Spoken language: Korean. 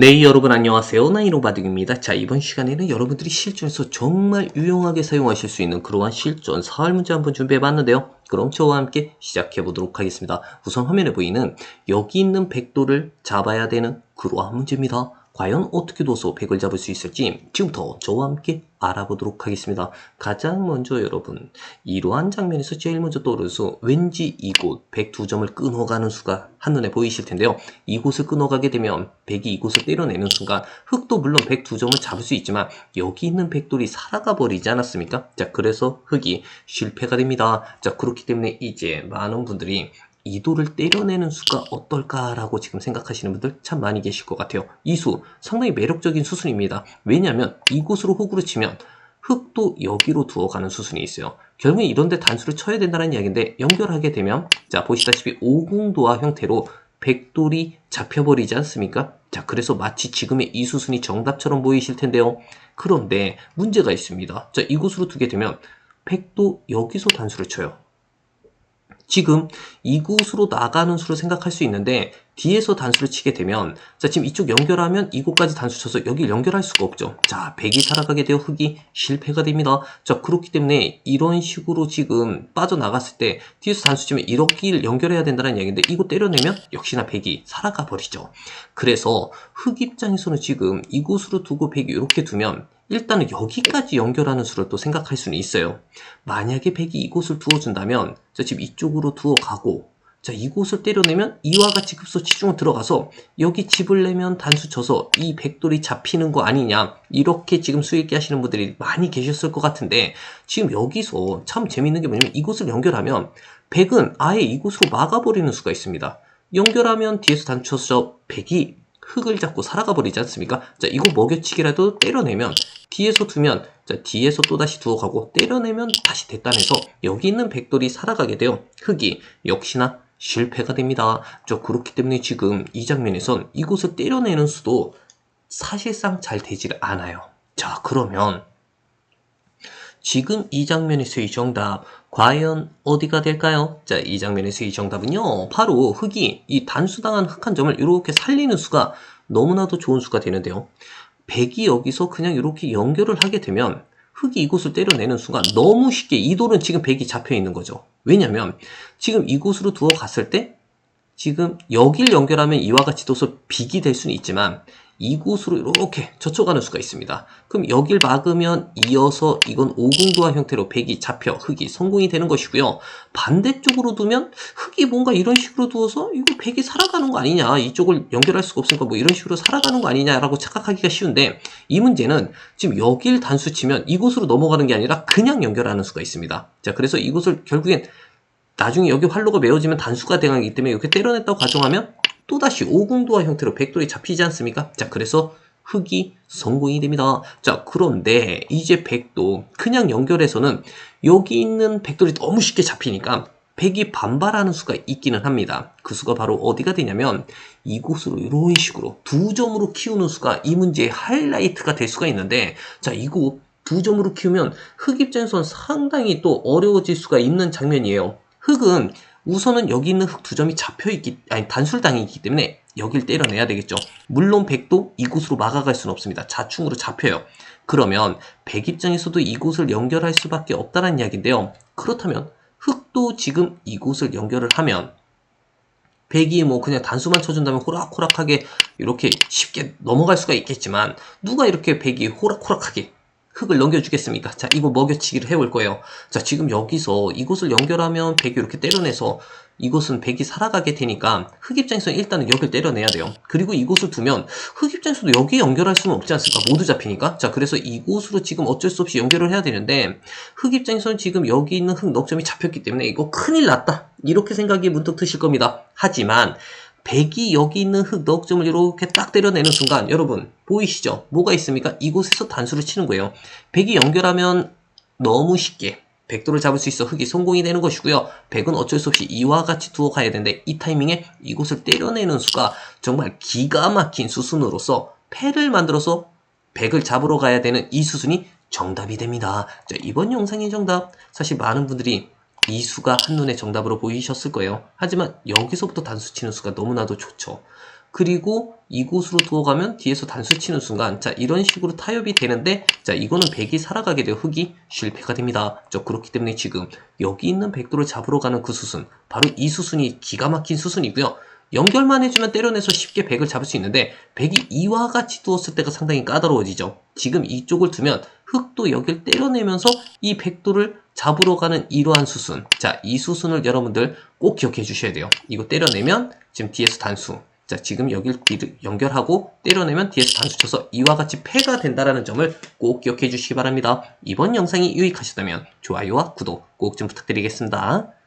네, 여러분 안녕하세요. 나이로 바둑입니다. 자, 이번 시간에는 여러분들이 실전에서 정말 유용하게 사용하실 수 있는 그러한 실전 사활 문제 한번 준비해 봤는데요. 그럼 저와 함께 시작해 보도록 하겠습니다. 우선 화면에 보이는 여기 있는 백도를 잡아야 되는 그러한 문제입니다. 과연 어떻게 둬서 백을 잡을 수 있을지 지금부터 저와 함께 알아보도록 하겠습니다. 가장 먼저 여러분 이러한 장면에서 제일 먼저 떠오르는 수 왠지 이곳 102점을 끊어가는 수가 한눈에 보이실 텐데요. 이곳을 끊어가게 되면 백이 이곳을 때려내는 순간 흑도 물론 102점을 잡을 수 있지만 여기 있는 백돌이 살아가 버리지 않았습니까? 자 그래서 흑이 실패가 됩니다. 자 그렇기 때문에 이제 많은 분들이 이도를 때려내는 수가 어떨까라고 지금 생각하시는 분들 참 많이 계실 것 같아요. 이 수 상당히 매력적인 수순입니다. 왜냐하면 이곳으로 흙으로 치면 흙도 여기로 두어가는 수순이 있어요. 결국에 이런데 단수를 쳐야 된다는 이야기인데 연결하게 되면 자 보시다시피 오궁도화 형태로 백돌이 잡혀버리지 않습니까? 자 그래서 마치 지금의 이 수순이 정답처럼 보이실 텐데요. 그런데 문제가 있습니다. 자 이곳으로 두게 되면 백도 여기서 단수를 쳐요. 지금 이곳으로 나가는 수를 생각할 수 있는데 뒤에서 단수를 치게 되면 자 지금 이쪽 연결하면 이곳까지 단수 쳐서 여기 연결할 수가 없죠. 자 백이 살아가게 되어 흙이 실패가 됩니다. 자 그렇기 때문에 이런 식으로 지금 빠져나갔을 때 뒤에서 단수 치면 이렇게 연결해야 된다는 얘기인데 이거 때려내면 역시나 백이 살아가 버리죠. 그래서 흙 입장에서는 지금 이곳으로 두고 백이 이렇게 두면 일단은 여기까지 연결하는 수를 또 생각할 수는 있어요. 만약에 백이 이곳을 두어준다면 자 지금 이쪽으로 두어가고 자 이곳을 때려내면 이와 같이 급소 치중을 들어가서 여기 집을 내면 단수 쳐서 이 백돌이 잡히는 거 아니냐 이렇게 지금 수익기 하시는 분들이 많이 계셨을 것 같은데 지금 여기서 참 재밌는 게 뭐냐면 이곳을 연결하면 백은 아예 이곳으로 막아버리는 수가 있습니다. 연결하면 뒤에서 단수 쳐서 백이 흙을 잡고 살아가 버리지 않습니까? 자, 이거 먹여치기라도 때려내면 뒤에서 두면 자, 뒤에서 또다시 두어 가고 때려내면 다시 대단해서 여기 있는 백돌이 살아가게 돼요. 흙이 역시나 실패가 됩니다. 저 그렇기 때문에 지금 이 장면에선 이곳을 때려내는 수도 사실상 잘 되질 않아요. 자, 그러면 지금 이 장면에서의 정답 과연 어디가 될까요? 자, 이 장면에서의 정답은요. 바로 흙이 이 단수당한 흙한 점을 이렇게 살리는 수가 너무나도 좋은 수가 되는데요. 백이 여기서 그냥 이렇게 연결을 하게 되면 흙이 이곳을 때려내는 순간 너무 쉽게 이 돌은 지금 백이 잡혀 있는 거죠. 왜냐면 지금 이곳으로 두어 갔을 때 지금 여길 연결하면 이와 같이 둬서 빅이 될 수는 있지만 이곳으로 이렇게 젖혀가는 수가 있습니다. 그럼 여길 막으면 이어서 이건 오궁도화 형태로 백이 잡혀 흙이 성공이 되는 것이고요. 반대쪽으로 두면 흙이 뭔가 이런 식으로 두어서 이거 백이 살아가는 거 아니냐 이쪽을 연결할 수가 없으니까 뭐 이런 식으로 살아가는 거 아니냐라고 착각하기가 쉬운데 이 문제는 지금 여길 단수 치면 이곳으로 넘어가는 게 아니라 그냥 연결하는 수가 있습니다. 자 그래서 이곳을 결국엔 나중에 여기 활로가 메워지면 단수가 되기 때문에 이렇게 때려냈다고 가정하면 또다시 오궁도화 형태로 백돌이 잡히지 않습니까? 자, 그래서 흙이 성공이 됩니다. 자, 그런데 이제 백도 그냥 연결해서는 여기 있는 백돌이 너무 쉽게 잡히니까 백이 반발하는 수가 있기는 합니다. 그 수가 바로 어디가 되냐면 이곳으로 이런 식으로 두 점으로 키우는 수가 이 문제의 하이라이트가 될 수가 있는데 자, 이곳 두 점으로 키우면 흙 입장에서는 상당히 또 어려워질 수가 있는 장면이에요. 흙은 우선은 여기 있는 흙두 점이 잡혀있기, 아니, 단술당이 있기 때문에 여길 때려내야 되겠죠. 물론 백도 이곳으로 막아갈 수는 없습니다. 자충으로 잡혀요. 그러면 백 입장에서도 이곳을 연결할 수밖에 없다는 이야기인데요. 그렇다면 흙도 지금 이곳을 연결을 하면 백이 뭐 그냥 단수만 쳐준다면 호락호락하게 이렇게 쉽게 넘어갈 수가 있겠지만 누가 이렇게 백이 호락호락하게 흙을 넘겨주겠습니까? 자, 이거 먹여치기를 해볼 거예요. 자, 지금 여기서 이곳을 연결하면 백이 이렇게 때려내서 이곳은 백이 살아가게 되니까 흙 입장에서 일단은 여기를 때려내야 돼요. 그리고 이곳을 두면 흙 입장에서도 여기에 연결할 수는 없지 않습니까? 모두 잡히니까. 자, 그래서 이곳으로 지금 어쩔 수 없이 연결을 해야 되는데 흙 입장에서는 지금 여기 있는 흙 넉점이 잡혔기 때문에 이거 큰일 났다. 이렇게 생각이 문득 드실 겁니다. 하지만 백이 여기 있는 흙 넉점을 이렇게 딱 때려내는 순간 여러분 보이시죠? 뭐가 있습니까? 이곳에서 단수를 치는 거예요. 백이 연결하면 너무 쉽게 백도를 잡을 수 있어 흙이 성공이 되는 것이고요. 백은 어쩔 수 없이 이와 같이 두어 가야 되는데 이 타이밍에 이곳을 때려내는 수가 정말 기가 막힌 수순으로서 패를 만들어서 백을 잡으러 가야 되는 이 수순이 정답이 됩니다. 자, 이번 영상의 정답 사실 많은 분들이 이 수가 한눈에 정답으로 보이셨을 거예요. 하지만 여기서부터 단수 치는 수가 너무나도 좋죠. 그리고 이곳으로 두어가면 뒤에서 단수 치는 순간 자 이런 식으로 타협이 되는데 자 이거는 백이 살아가게 되어 흑이 실패가 됩니다. 자 그렇기 때문에 지금 여기 있는 백도를 잡으러 가는 그 수순 바로 이 수순이 기가 막힌 수순이고요. 연결만 해주면 때려내서 쉽게 백을 잡을 수 있는데 백이 이와 같이 두었을 때가 상당히 까다로워지죠. 지금 이쪽을 두면 흑도 여길 때려내면서 이 백도를 잡으러 가는 이러한 수순. 자, 이 수순을 여러분들 꼭 기억해 주셔야 돼요. 이거 때려내면 지금 뒤에서 단수. 자, 지금 여길 연결하고 때려내면 뒤에서 단수 쳐서 이와 같이 패가 된다라는 점을 꼭 기억해 주시기 바랍니다. 이번 영상이 유익하셨다면 좋아요와 구독 꼭 좀 부탁드리겠습니다.